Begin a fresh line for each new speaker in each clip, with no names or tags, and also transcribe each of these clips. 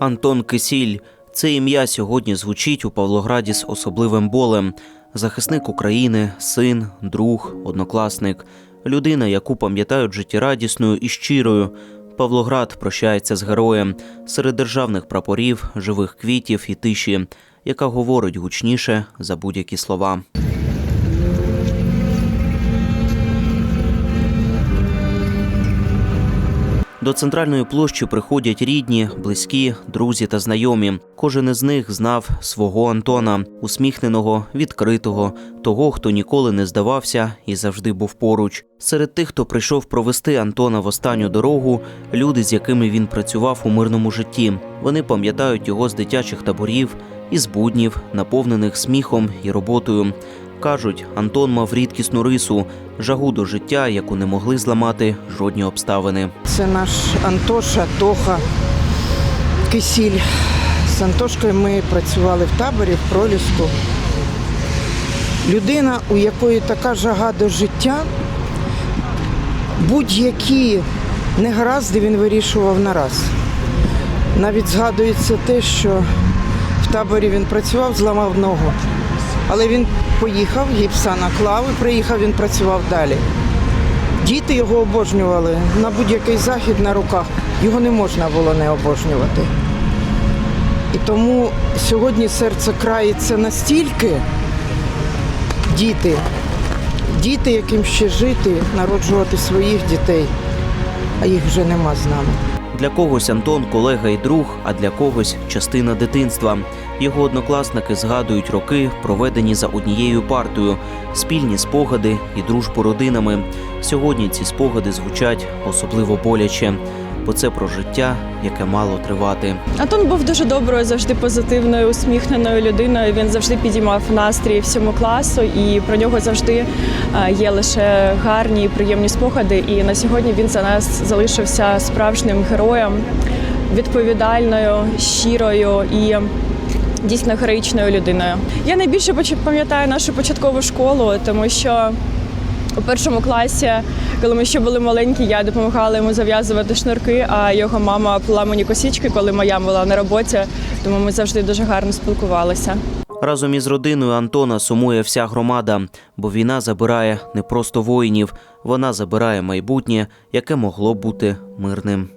Антон Кисіль. Це ім'я сьогодні звучить у Павлограді з особливим болем. Захисник України, син, друг, однокласник, людина, яку пам'ятають життєрадісною і щирою. Павлоград прощається з героєм серед державних прапорів, живих квітів і тиші, яка говорить гучніше за будь-які слова. До центральної площі приходять рідні, близькі, друзі та знайомі. Кожен із них знав свого Антона, усміхненого, відкритого, того, хто ніколи не здавався і завжди був поруч. Серед тих, хто прийшов провести Антона в останню дорогу, люди, з якими він працював у мирному житті. Вони пам'ятають його з дитячих таборів і з буднів, наповнених сміхом і роботою. Кажуть, Антон мав рідкісну рису, жагу до життя, яку не могли зламати жодні обставини.
Це наш Антоша, Тоха, Кисіль. З Антошкою ми працювали в таборі в Проліску. Людина, у якої така жага до життя, будь-які негаразди він вирішував на раз. Навіть згадується те, що в таборі він працював, зламав ногу. Але він поїхав, гіпса наклав і приїхав, він працював далі. Діти його обожнювали на будь-який захід на руках. Його не можна було не обожнювати. І тому сьогодні серце крається настільки діти, діти, яким ще жити, народжувати своїх дітей, а їх вже нема з нами.
Для когось Антон колега і друг, а для когось частина дитинства. Його однокласники згадують роки, проведені за однією партою, спільні спогади і дружбу родинами. Сьогодні ці спогади звучать особливо боляче, бо це про життя, яке мало тривати.
Антон був дуже доброю, завжди позитивною, усміхненою людиною. Він завжди підіймав настрій всьому класу, і про нього завжди е, є лише гарні і приємні спогади. І на сьогодні він за нас залишився справжнім героєм, відповідальною, щирою і. Дійсно героїчною людиною. Я найбільше пам'ятаю нашу початкову школу, тому що у першому класі, коли ми ще були маленькі, я допомагала йому зав'язувати шнурки, а його мама плела мені косічки, коли моя була на роботі. Тому ми завжди дуже гарно спілкувалися.
Разом із родиною Антона сумує вся громада, бо війна забирає не просто воїнів, вона забирає майбутнє, яке могло бути мирним.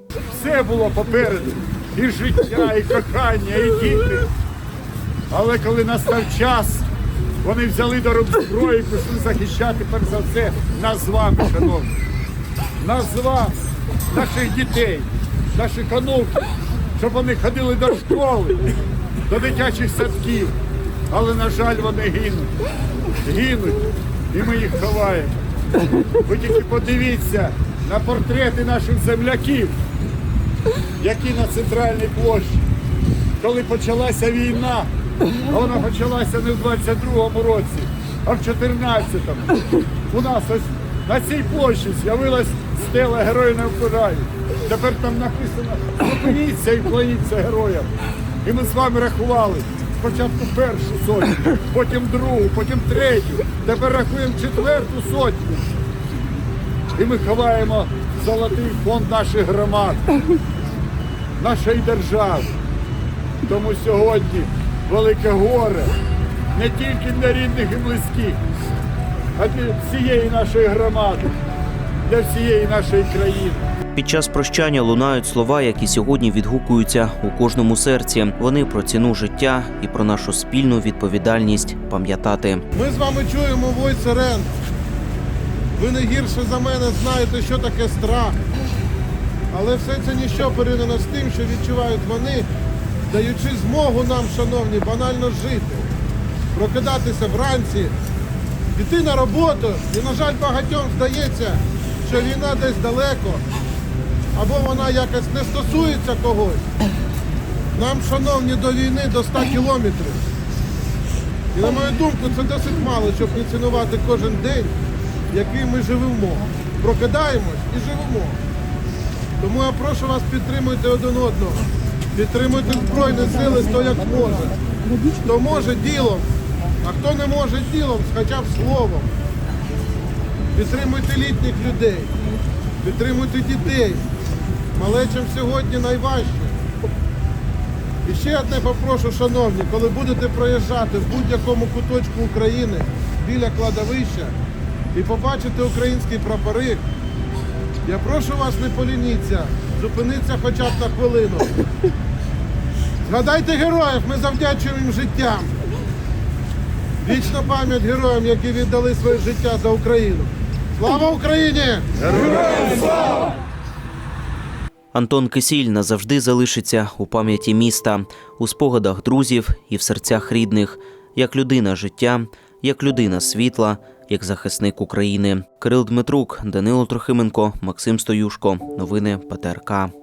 все було попереду. І життя, і кохання, і діти. Але коли настав час, вони взяли до рук зброю і пішли захищати, перш за все, нас з вами, шановні. Нас з вами, наших дітей, наших онуків, щоб вони ходили до школи, до дитячих садків. Але, на жаль, вони гинуть. Гинуть. І ми їх ховаємо. Ви тільки подивіться на портрети наших земляків які на центральній площі. Коли почалася війна, вона почалася не в 22-му році, а в 14-му. У нас ось на цій площі з'явилась стела Герої не впирають. Тепер там написано зупиніться і вклоніться героям. І ми з вами рахували. Спочатку першу сотню, потім другу, потім третю. Тепер рахуємо четверту сотню. І ми ховаємо золотий фонд наших громад нашої держави. Тому сьогодні велике горе не тільки для рідних і близьких, а для всієї нашої громади, для всієї нашої країни.
Під час прощання лунають слова, які сьогодні відгукуються у кожному серці. Вони про ціну життя і про нашу спільну відповідальність пам'ятати.
Ми з вами чуємо вой сирен. Ви не гірше за мене знаєте, що таке страх. Але все це ніщо порівняно з тим, що відчувають вони, даючи змогу нам, шановні, банально жити, прокидатися вранці, піти на роботу. І, на жаль, багатьом здається, що війна десь далеко, або вона якось не стосується когось. Нам, шановні, до війни до 100 кілометрів. І на мою думку, це досить мало, щоб не цінувати кожен день, який ми живемо. Прокидаємось і живемо. Тому я прошу вас підтримуйте один одного. Підтримуйте Збройні сили, хто як може. Хто може ділом, а хто не може ділом, хоча б словом. Підтримуйте літніх людей, підтримуйте дітей. Малечам сьогодні найважче. І ще одне попрошу, шановні, коли будете проїжджати в будь-якому куточку України біля кладовища і побачите українські прапори, я прошу вас не полініться, зупиниться хоча б на хвилину. Згадайте героїв, ми завдячуємо їм життям. Вічна пам'ять героям, які віддали своє життя за Україну. Слава Україні! Героям!
Антон Кисіль назавжди залишиться у пам'яті міста, у спогадах друзів і в серцях рідних, як людина життя, як людина світла, як захисник України. Кирил Дмитрук, Данило Трохименко, Максим Стоюшко. Новини ПТРК.